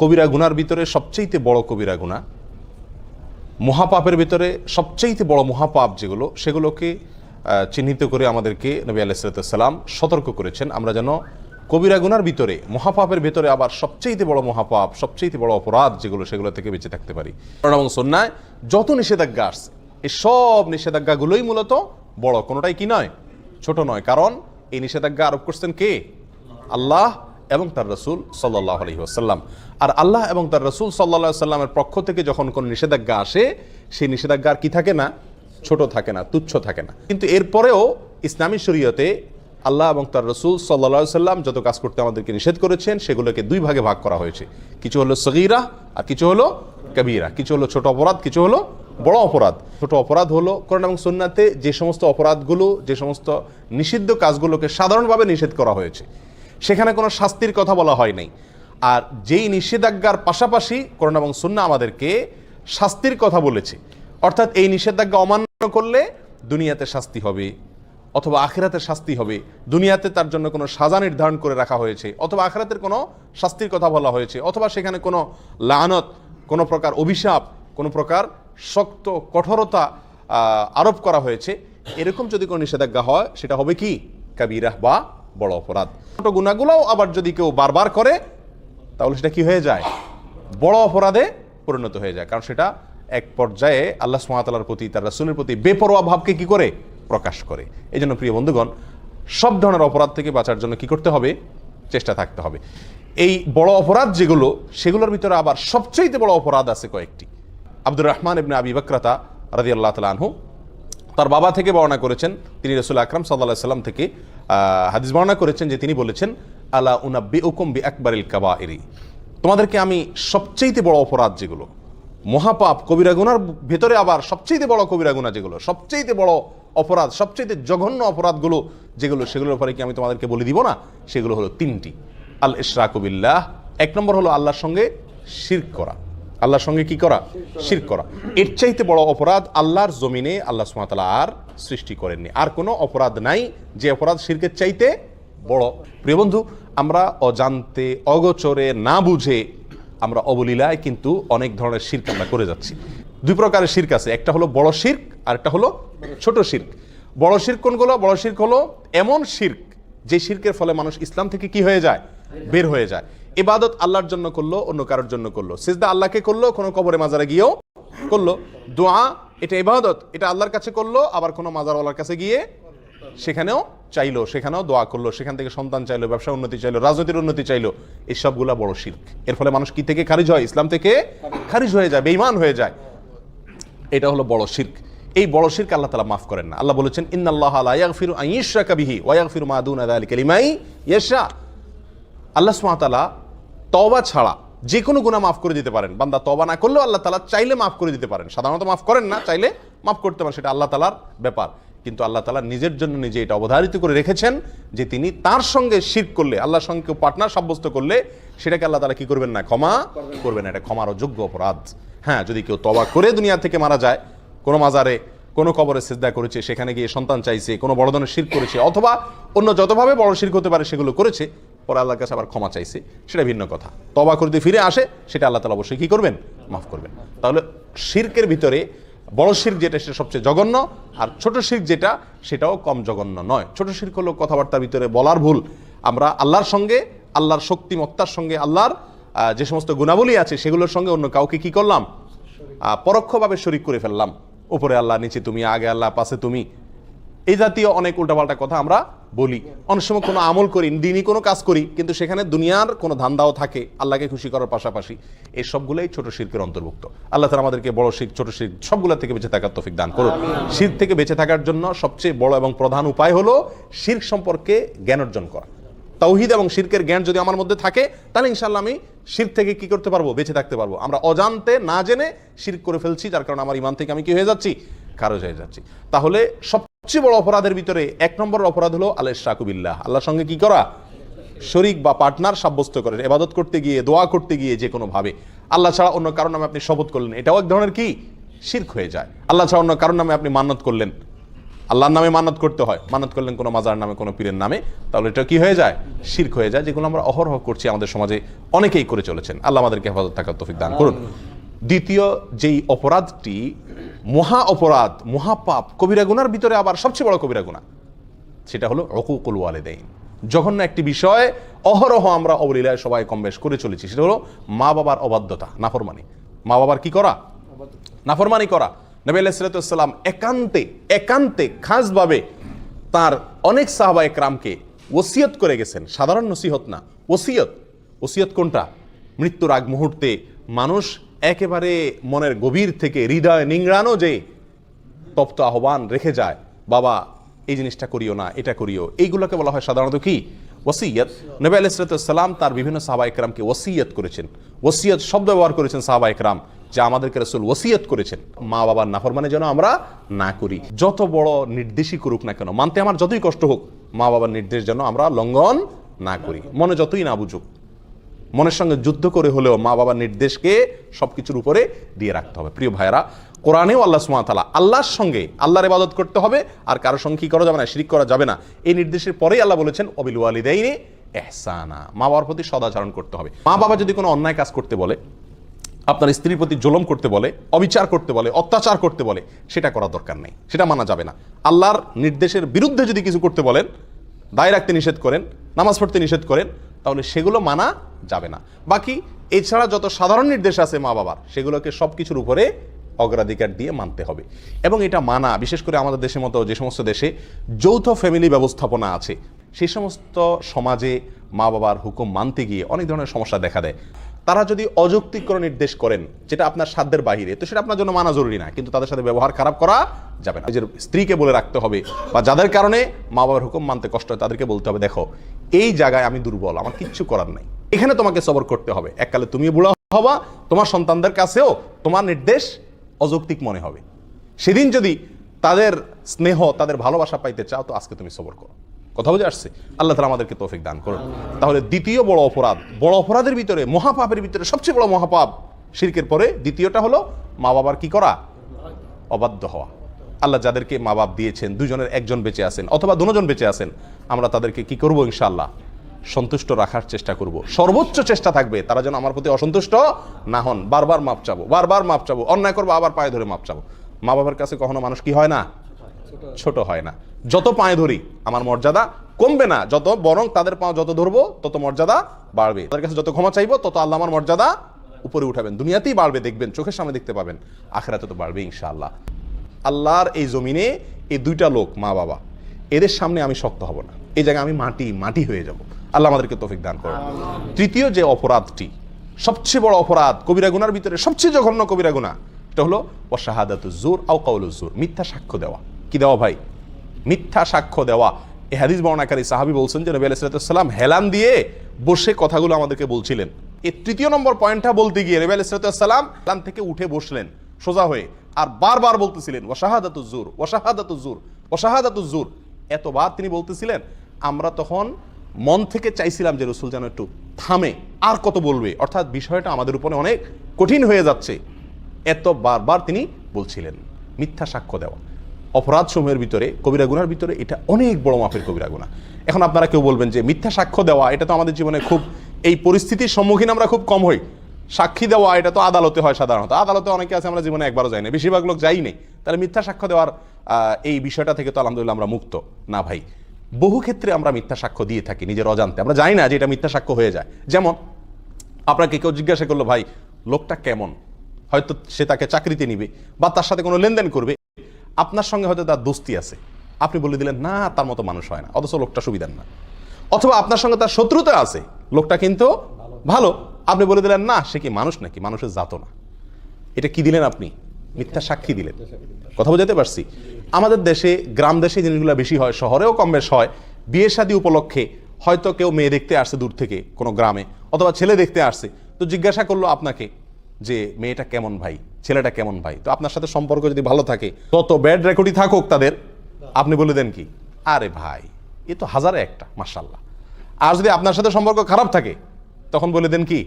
কবিরা গুনার ভিতরে সবচেয়ে বড় কবিরা গুণা, মহাপাপের ভিতরে সবচেয়ে বড় মহাপাপ যেগুলো, সেগুলোকে চিহ্নিত করে আমাদেরকে নবী আলাইসালাম সতর্ক করেছেন। আমরা যেন কবিরা গুনার ভিতরে, মহাপাপের ভিতরে আবার সবচেয়ে বড় মহাপাপ সবচেয়ে বড় অপরাধ যেগুলো, সেগুলো থেকে বেঁচে থাকতে পারি। এবং সন্ন্যায় যত নিষেধাজ্ঞা আসছে, এই সব নিষেধাজ্ঞাগুলোই মূলত বড়। কোনোটাই কি নয়? ছোট নয়। কারণ এই নিষেধাজ্ঞা আরোপ করছেন কে? আল্লাহ এবং তার রসুল সাল্লাহ আলহি আসাল্লাম আর আল্লাহ এবং তার রসুল সাল্লাহ সাল্লামের পক্ষ থেকে যখন কোনো নিষেধাজ্ঞা আসে, সেই নিষেধাজ্ঞা আর কি থাকে না? ছোট থাকে না, তুচ্ছ থাকে না। কিন্তু এরপরেও ইসলামী শরীয়তে আল্লাহ এবং তার রসুল সাল্লা সাল্লাম যত কাজ করতে আমাদেরকে নিষেধ করেছেন, সেগুলোকে দুই ভাগে ভাগ করা হয়েছে। কিছু হলো সগিরা আর কিছু হলো কবিরা। কিছু হলো ছোট অপরাধ, কিছু হলো বড় অপরাধ। ছোট অপরাধ হলো কোরআন এবং সুন্নাতে যে সমস্ত অপরাধগুলো, যে সমস্ত নিষিদ্ধ কাজগুলোকে সাধারণভাবে নিষেধ করা হয়েছে। সেখানে কোনো শাস্তির কথা বলা হয় নাই। আর যেই নিষেধাজ্ঞার পাশাপাশি করোনা এবং সুন্না আমাদেরকে শাস্তির কথা বলেছে, অর্থাৎ এই নিষেধাজ্ঞা অমান্য করলে দুনিয়াতে শাস্তি হবে, অথবা আখেরাতের শাস্তি হবে। দুনিয়াতে তার জন্য কোনো সাজা নির্ধারণ করে রাখা হয়েছে, অথবা আখেরাতের কোনো শাস্তির কথা বলা হয়েছে, অথবা সেখানে কোনো লানত, কোনো প্রকার অভিশাপ, কোনো প্রকার শক্ত কঠোরতা আরোপ করা হয়েছে। এরকম যদি কোনো নিষেধাজ্ঞা হয়, সেটা হবে কি? কাবিরাহ বা বড় অপরাধ। ছোট গুণাগুলোও আবার যদি কেউ বারবার করে, তাহলে সেটা কি হয়ে যায়? বড় অপরাধে পরিণত হয়ে যায়। কারণ সেটা এক পর্যায়ে আল্লাহ সুমাতালার প্রতি, তার রাসুলের প্রতি বেপরোয়া ভাবকে কি করে? প্রকাশ করে। এই জন্য প্রিয় বন্ধুগণ, সব ধরনের অপরাধ থেকে বাঁচার জন্য কি করতে হবে? চেষ্টা থাকতে হবে। এই বড় অপরাধ যেগুলো, সেগুলোর ভিতরে আবার সবচেয়ে বড় অপরাধ আছে কয়েকটি। আব্দুর রহমান ইবনে আবি বকরাতা রাজি আল্লাহ তালা আনহু, তার বাবা থেকে বর্ণনা করেছেন, তিনি রসুল আকরাম সাল্লাহ সাল্লাম থেকে হাদিস বর্ণনা করেছেন যে তিনি বলেছেন, আলা উনাব্বি উকুম বি কাবা এরি তোমাদেরকে আমি সবচেয়ে বড় অপরাধ যেগুলো, মহাপাপ, কবিরা গুনার ভেতরে আবার সবচেয়ে বড় কবিরা গুণা যেগুলো সবচেয়ে বড় অপরাধ সবচেয়ে জঘন্য অপরাধগুলো যেগুলো, সেগুলোর ব্যাপারে কি আমি তোমাদেরকে বলে দিব না? সেগুলো হলো তিনটি। আল ইশরাকুবিল্লাহ এক নম্বর হলো আল্লাহর সঙ্গে শিরক করা। আল্লাহর সঙ্গে কি করা? শির করা। এর চাইতে বড় অপরাধ আল্লাহর জমিনে আল্লাহ সুমাতালা আর সৃষ্টি করেননি। আর কোনো অপরাধ নাই, যে অপরাধ শিরকের চাইতে বড়। প্রিয় বন্ধু, আমরা অজান্তে, অগোচরে, না বুঝে আমরা অবলীলায় কিন্তু অনেক ধরনের শির্ক আমরা করে যাচ্ছি। দুই প্রকারের শির্ক আছে। একটা হলো বড় শির্ক আর একটা হলো ছোট শির্ক। বড় শির্ক কোনগুলো? বড় শির্ক হলো এমন শির্ক, যে শির্কের ফলে মানুষ ইসলাম থেকে কি হয়ে যায়? বের হয়ে যায়। ইবাদত আল্লাহর জন্য করল, অন্য কারোর জন্য করল। সিজদা আল্লাহকে করল? কোনো কবরে মাজারে গিয়েও করল। দোয়া, এটা ইবাদত, এটা আল্লাহর কাছে করল, আবার কোনো মাজারওয়ালার কাছে গিয়ে সেখানেও চাইলো, সেখানেও দোয়া করল, সেখান থেকে সন্তান চাইলো, ব্যবসা উন্নতি চাইলো, রাজনীতির উন্নতি চাইলো। এই সবগুলা বড় শিল্প এর ফলে মানুষ কি থেকে খারিজ হয়? ইসলাম থেকে খারিজ হয়ে যায়, বেঈমান হয়ে যায়। এটা হলো বড় শির্ক। এই বড় শির্ক আল্লাহ তালা মাফ করেন না। আল্লাহ বলেছেন, ইন্নাল্লাহ লা ইয়াগফিরু আন ইউশরাকা বিহি ওয়া ইয়াগফিরু মা দুনা যালিকা লিমান ইয়াশা। আল্লাহ সুবহানাহু ওয়া তাআলা তওবা ছাড়া যে কোনো গুনাহ মাফ করে দিতে পারেন। বান্দা তওবা না করলেও আল্লাহ তালা চাইলে মাফ করে দিতে পারেন। সাধারণত মাফ করেন না, চাইলে মাফ করতে পারেন, সেটা আল্লাহ তালার ব্যাপার। কিন্তু আল্লাহ তালা নিজের জন্য নিজে এটা অবধারিত করে রেখেছেন যে তিনি তার সঙ্গে শিরক করলে, আল্লাহর সঙ্গে পার্টনার সাব্যস্ত করলে, সেটাকে আল্লাহ তালা কি করবেন না, ক্ষমা করবেন এটা ক্ষমার অযোগ্য অপরাধ। হ্যাঁ যদি কেউ তবা করে দুনিয়া থেকে মারা যায়, কোনো মাজারে, কোনো কবরে সিজদা করেছে, সেখানে গিয়ে সন্তান চাইছে, কোনো বড় ধরনের শির করেছে, অথবা অন্য যতভাবে বড় শির হতে পারে সেগুলো করেছে পরে আল্লাহর কাছে আবার ক্ষমা চাইছে, সেটা ভিন্ন কথা। তবা করতে ফিরে আসে, সেটা আল্লাহ তালা অবশ্যই কী করবেন? মাফ করবেন। তাহলে শির্কের ভিতরে বড় শির্ক যেটা, সেটা সবচেয়ে জঘন্য, আর ছোট শির্ক যেটা, সেটাও কম জঘন্য নয়। ছোট শির্ক হলো কথাবার্তার ভিতরে বলার ভুল। আমরা আল্লাহর সঙ্গে, আল্লাহর শক্তিমত্তার সঙ্গে, আল্লাহর যে সমস্ত গুণাবলী আছে, সেগুলোর সঙ্গে অন্য কাউকে কি করলাম? পরোক্ষভাবে শরিক করে ফেললাম। উপরে আল্লাহ, নিচে তুমি, আগে আল্লাহ, পাশে তুমি এই জাতীয় অনেক উল্টাপাল্টা কথা আমরা বলি। অনেক সময় কোনো আমল করি দিনই কোনো কাজ করি কিন্তু সেখানে দুনিয়ার কোনো ধান্দাও থাকে আল্লাহকে খুশি করার পাশাপাশি। এই সবগুলোই ছোট শিল্পের অন্তর্ভুক্ত। আল্লাহ তালা আমাদেরকে বড় শিখ ছোট শিখ সবগুলো থেকে বেঁচে থাকার তফিক দান করুন শির থেকে বেঁচে থাকার জন্য সবচেয়ে বড় এবং প্রধান উপায় হলো শির সম্পর্কে জ্ঞান অর্জন করা। তৌহিদ এবং শিরকের জ্ঞান যদি আমার মধ্যে থাকে তাহলে ইনশাল্লাহ আমি শির থেকে কি করতে পারব? বেঁচে থাকতে পারব। আমরা অজান্তে না জেনে শির করে ফেলছি যার কারণে আমার ইমান থেকে আমি কি হয়ে যাচ্ছি? খারজ হয়ে যাচ্ছি। তাহলে সবচেয়ে বড় অপরাধের ভিতরে এক নম্বর অপরাধ হলো আল্লাহ শাকুবিল্লাহ আল্লাহর সঙ্গে কি করা? শরিক বা পার্টনার সাব্যস্ত করেন এবাদত করতে গিয়ে, দোয়া করতে গিয়ে যে কোনো ভাবে। আল্লাহ ছাড়া অন্য কারণ নামে আপনি শপথ করলেন, এটাও এক ধরনের কি? শির্ক হয়ে যায়। আল্লাহ ছাড়া অন্য কারণ নামে আপনি মান্নত করলেন। আল্লাহর নামে মানত করতে হয়। মানত করলেন কোনো মাজার নামে, কোনো পীরের নামে। তাহলে এটা কি হয়ে যায়? শির্ক হয়ে যায়, যেগুলো আমরা অহরহ করছি আমাদের সমাজে অনেকেই করে চলেছেন। আল্লাহ আমাদেরকে হেফাজত থাকার তৌফিক দান করুন। দ্বিতীয় যেই অপরাধটি মহা অপরাধ মহাপাপ কবিরা গুনার ভিতরে আবার সবচেয়ে বড় কবিরা গুনাহ সেটা হলো অকুকুল ওয়ালেদাইন। জঘন্য একটি বিষয়, অহরহ আমরা অবলীলায় সবাই কম বেশ করে চলেছি। সেটা হলো মা বাবার অবাধ্যতা, নাফরমানি। মা বাবার কি করা? নাফরমানি করা। নবী আলাইসালাম একান্তে একান্তে খাসভাবে তার অনেক সাহাবা একরামকে ওসিয়ত করে গেছেন। সাধারণ নসিহত না, ওসিয়ত। ওসিয়ত কোনটা? মৃত্যুর আগ মুহূর্তে মানুষ একেবারে মনের গভীর থেকে হৃদয় নিংড়ানো যে তপ্ত আহ্বান রেখে যায়, বাবা, এই জিনিসটা করিও না, এটা করিও। এইগুলোকে বলা হয় সাধারণত কি? ওসিয়ত। নবী আলাইসালাম তার বিভিন্ন সাহাবা একরামকে ওসিয়ত করেছেন। ওসিয়ত শব্দ ব্যবহার করেছেন সাহাবা একরাম যা আমাদেরকে রসুল ওসিয়ত করেছেন। মা বাবার নাফরমানে যেন আমরা না করি। যত বড় নির্দেশই করুক না কেন, মানতে আমার যতই কষ্ট হোক, মা বাবার নির্দেশ যেন আমরা লঙ্ঘন না করি। মনে যতই না বুঝুক মনের সঙ্গে যুদ্ধ করে হলেও মা বাবার নির্দেশকে সবকিছুর উপরে দিয়ে রাখতে হবে। প্রিয় ভাইয়েরা, কোরআনেও আল্লাহ সুমাতালা আল্লাহর সঙ্গে আল্লাহর ইবাদত করতে হবে আর কারোর সঙ্গে কি করা যাবে না, শিরিক করা যাবে না, এই নির্দেশের পরেই আল্লাহ বলেছেন অবিল ওয়ালিদাইনে এহসানা মা বাবার প্রতি সদাচরণ করতে হবে। মা বাবা যদি কোনো অন্যায় কাজ করতে বলে, আপনার স্ত্রীর প্রতি জুলম করতে বলে, অবিচার করতে বলে, অত্যাচার করতে বলে, সেটা করা দরকার নেই, সেটা মানা যাবে না। আল্লাহর নির্দেশের বিরুদ্ধে যদি কিছু করতে বলেন, দায় রাখতে নিষেধ করেন, নামাজ পড়তে নিষেধ করেন তাহলে সেগুলো মানা যাবে না। বাকি এছাড়া যত সাধারণ নির্দেশ আছে মা বাবার, সেগুলোকে সব কিছুর উপরে অগ্রাধিকার দিয়ে মানতে হবে। এবং এটা মানা, বিশেষ করে আমাদের দেশের মতো যে সমস্ত দেশে যৌথ ফ্যামিলি ব্যবস্থাপনা আছে সেই সমস্ত সমাজে মা বাবার হুকুম মানতে গিয়ে অনেক ধরনের সমস্যা দেখা দেয়। তারা যদি অযৌক্তিক নির্দেশ করেন, যেটা আপনার সাধ্যের বাহিরে, তো সেটা আপনার জন্য মানা জরুরি না। কিন্তু তাদের সাথে ব্যবহার খারাপ করা যাবে না। নিজের স্ত্রীকে বলে রাখতে হবে বা যাদের কারণে মা বাবার হুকুম মানতে কষ্ট হয়, তাদেরকে বলতে হবে, দেখো, এই জায়গায় আমি দুর্বল, আমার কিচ্ছু করার নাই। এখানে তোমাকে সবর করতে হবে। এককালে তুমি বুড়া হবা, তোমার সন্তানদের কাছেও তোমার নির্দেশ অযৌক্তিক মনে হবে। সেদিন যদি তাদের স্নেহ, তাদের ভালোবাসা পাইতে চাও, তো আজকে তুমি সবর করো। কথা বুঝে আসছে? আল্লাহ তালা আমাদেরকে তৌফিক দান করুন। তাহলে দ্বিতীয় বড় অপরাধ, বড় অপরাধের ভিতরে, মহাপাপের ভিতরে সবচেয়ে বড় মহাপাপ শিরকের পরে দ্বিতীয়টা হলো মা বাবার কি করা? অবাধ্য হওয়া। আল্লাহ যাদেরকে মা বাপ দিয়েছেন, দুজনের একজন বেঁচে আছেন অথবা দুজন বেঁচে আছেন, আমরা তাদেরকে কি করব ইনশাআল্লাহ? সন্তুষ্ট রাখার চেষ্টা করব। সর্বোচ্চ চেষ্টা থাকবে, তারা যেন আমার প্রতি অসন্তুষ্ট না হন। বারবার মাপ চাবো, বারবার মাপ চাবো, অন্যায় করব, আবার পায়ে ধরে মাপ চাবো। মা বাবার কাছে কখনো মানুষ কি হয় না? ছোট হয় না। যত পায়ে ধরি আমার মর্যাদা কমবে না। যত বরং তাদের পা যত ধরবো তত মর্যাদা বাড়বে। তাদের কাছে যত ক্ষমা চাইব তত আল্লাহ আমার মর্যাদা উপরে উঠাবেন। দুনিয়াতেই বাড়বে দেখবেন। চোখের সামনে দেখতে পাবেন। আখেরাতে তো বাড়বে ইনশাআল্লাহ। আল্লাহর এই জমিনে এই দুইটা লোক মা বাবা এদের সামনে আমি শক্ত হব না। এই জায়গায় আমি মাটি মাটি হয়ে যাব। আল্লাহ আমাদেরকে তৌফিক দান করেন। তৃতীয় যে অপরাধটি সবচেয়ে বড় অপরাধ কবিরা গুনার ভিতরে সবচেয়ে জঘন্য কবিরা গুণা এটা হলো অশাহাদাতু জোর আও কাউলু জোর মিথ্যা সাক্ষ্য দেওয়া। কি দেওয়া ভাই। মিথ্যা সাক্ষ্য দেওয়া। এ হাদিস বর্ণাকারী সাহাবি বলছেন যে নবী আলাইসালাম হেলান দিয়ে বসে কথাগুলো আমাদেরকে বলছিলেন। এই তৃতীয় নম্বর পয়েন্টটা বলতে গিয়ে নবী আলাইসালাম হেলান থেকে উঠে বসলেন সোজা হয়ে আর বারবার বলতেছিলেন ওয়াশাহাদাতু জুর ওয়াশাহাদাতু জুর ওয়াশাহাদাতু জুর এতবার তিনি বলতেছিলেন, আমরা তখন মন থেকে চাইছিলাম যে রসুল যেন একটু থামে, আর কত বলবে। অর্থাৎ বিষয়টা আমাদের উপরে অনেক কঠিন হয়ে যাচ্ছে। এত বারবার তিনি বলছিলেন, মিথ্যা সাক্ষ্য দেওয়া। অপরাধ সমূহের ভিতরে, কবিরা গুনার ভিতরে এটা অনেক বড় মাপের কবিরা গুণা এখন আপনারা কেউ বলবেন যে মিথ্যা সাক্ষ্য দেওয়া, এটা তো আমাদের জীবনে খুব, এই পরিস্থিতির সম্মুখীন আমরা খুব কম হই। সাক্ষী দেওয়া, এটা তো আদালতে হয় সাধারণত। আদালতে অনেকে আছে, আমরা জীবনে একবারও যাই না বেশিরভাগ লোক যাই নেই। তাহলে মিথ্যা সাক্ষ্য দেওয়ার এই বিষয়টা থেকে তো আলহামদুলিল্লাহ আমরা মুক্ত। না ভাই, বহু ক্ষেত্রে আমরা মিথ্যা সাক্ষ্য দিয়ে থাকি নিজের অজান্তে। আমরা জানি না যে এটা মিথ্যা সাক্ষ্য হয়ে যায়। যেমন, আপনাকে কেউ জিজ্ঞাসা করল, ভাই, লোকটা কেমন? হয়তো সে তাকে চাকরিতে নিবে বা তার সাথে কোনো লেনদেন করবে। আপনার সঙ্গে হয়তো তার দোস্তি আছে। আপনি বলে দিলেন, না, তার মতো মানুষ হয় না, অথচ লোকটা সুবিধার না। অথবা আপনার সঙ্গে তার শত্রুতা আছে, লোকটা কিন্তু ভালো। আপনি বলে দিলেন, না, সে কি মানুষ নাকি? মানুষের জাত না। এটা কি দিলেন আপনি? মিথ্যা সাক্ষী দিলেন। কথা বোঝাতে পারছি? আমাদের দেশে, গ্রাম দেশে জিনিসগুলো বেশি হয়, শহরেও কম বেশ হয়। বিয়ে শাদী উপলক্ষে হয়তো কেউ মেয়ে দেখতে আসছে দূর থেকে কোনো গ্রামে, অথবা ছেলে দেখতে আসছে। তো জিজ্ঞাসা করল আপনাকে যে, মেয়েটা কেমন ভাই? ছেলেটা কেমন ভাই? তো আপনার সাথে সম্পর্ক যদি ভালো থাকে তত ব্যাড রেকর্ডই থাকুক তাদের আপনি বলে দেন কি? আরে ভাই এ তো হাজারে একটা মার্শাল্লাহ আর যদি আপনার সাথে সম্পর্ক খারাপ থাকে তখন বলে দেন কি?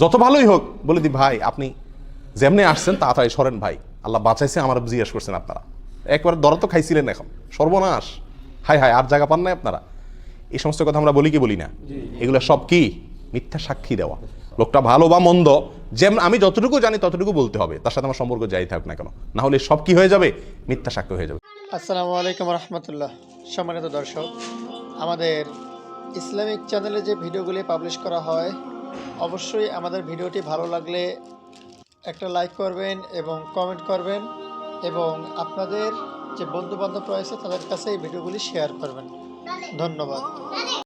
যত ভালোই হোক বলে দি ভাই আপনি যেমনি আসছেন তাড়াতাড়ি সরেন ভাই। আল্লাহ বাঁচাইছে আমার জিজ্ঞেস করছেন আপনারা। একবার ধরা তো খাইছিলেন এখন সর্বনাশ। হাই হাই আর জায়গা পান নাই আপনারা? এই সমস্ত কথা আমরা বলি কি বলি না? এগুলো সব কি? মিথ্যা সাক্ষী দেওয়া। লোকটা ভালো বা মন্দ যেমন আমি যতটুকু জানি ততটুকু বলতে হবে। তার সাথে আমার সম্পর্ক যাই থাকুক না কেন। না হলে সব কি হয়ে যাবে? মিথ্যা সাক্ষ্য হয়ে যাবে। আসসালামু আলাইকুম রহমতুল্লাহ। সম্মানিত দর্শক, আমাদের ইসলামিক চ্যানেলে যে ভিডিওগুলি পাবলিশ করা হয়, অবশ্যই আমাদের ভিডিওটি ভালো লাগলে একটা লাইক করবেন এবং কমেন্ট করবেন এবং আপনাদের যে বন্ধু বান্ধব রয়েছে তাদের কাছে এই ভিডিওগুলি শেয়ার করবেন। ধন্যবাদ।